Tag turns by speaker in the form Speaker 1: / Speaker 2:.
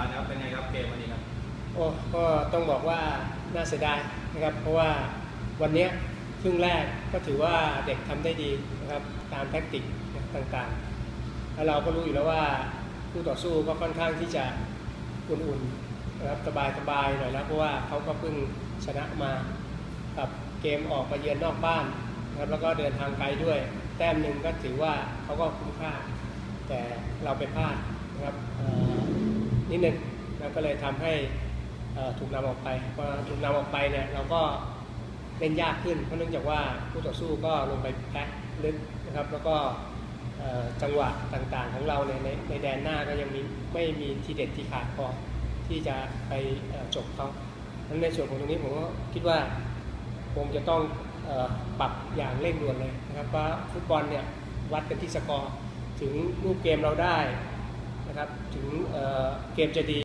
Speaker 1: านะครับเป็นไงครับเกมวันนี้ครับ
Speaker 2: โอ้ก็ต้องบอกว่าน่าเสียดายนะครับ เพราะว่าวันนี้ครึ่งแรกก็ถือว่าเด็กทำได้ดีนะครับตามแทคติกต่างๆ แล้วเราก็รู้อยู่แล้วว่าคู่ต่อสู้ก็ค่อนข้างที่จะอุ่นๆนะครับสบายๆหน่อยแล้วเพราะว่าเขาก็เพิ่งชนะมากับเกมออกมาเยือนนอกบ้านนะครับแล้วก็เดินทางไกลด้วย แต้มหนึ่งก็ถือว่าเขาก็คุ้มค่า แต่เราไปพลาดนะครับ นิดหนึ่งแล้วก็เลยทำให้ถูกนำออกไปพอถูกนำออกไปเนี่ยเราก็เล่นยากขึ้น เพราะเนื่องจากว่าผู้ต่อสู้ก็ลงไปแพ็คลึกนะครับ แล้วก็จังหวะต่างๆของเราเนี่ยในในแดนหน้าก็ยังมีไม่มีทีเด็ดที่ขาดพอที่จะไปจบเขาดังนั้นในส่วนของตรงนี้ผมก็คิดว่าคงจะต้องอปรับอย่างเร่งด่วนเลยนะครับว่าฟุตบอลเนี่ยวัดกันที่สกอร์ ถึงรูปเกมเราได้ นะครับถึงเเกมจะดี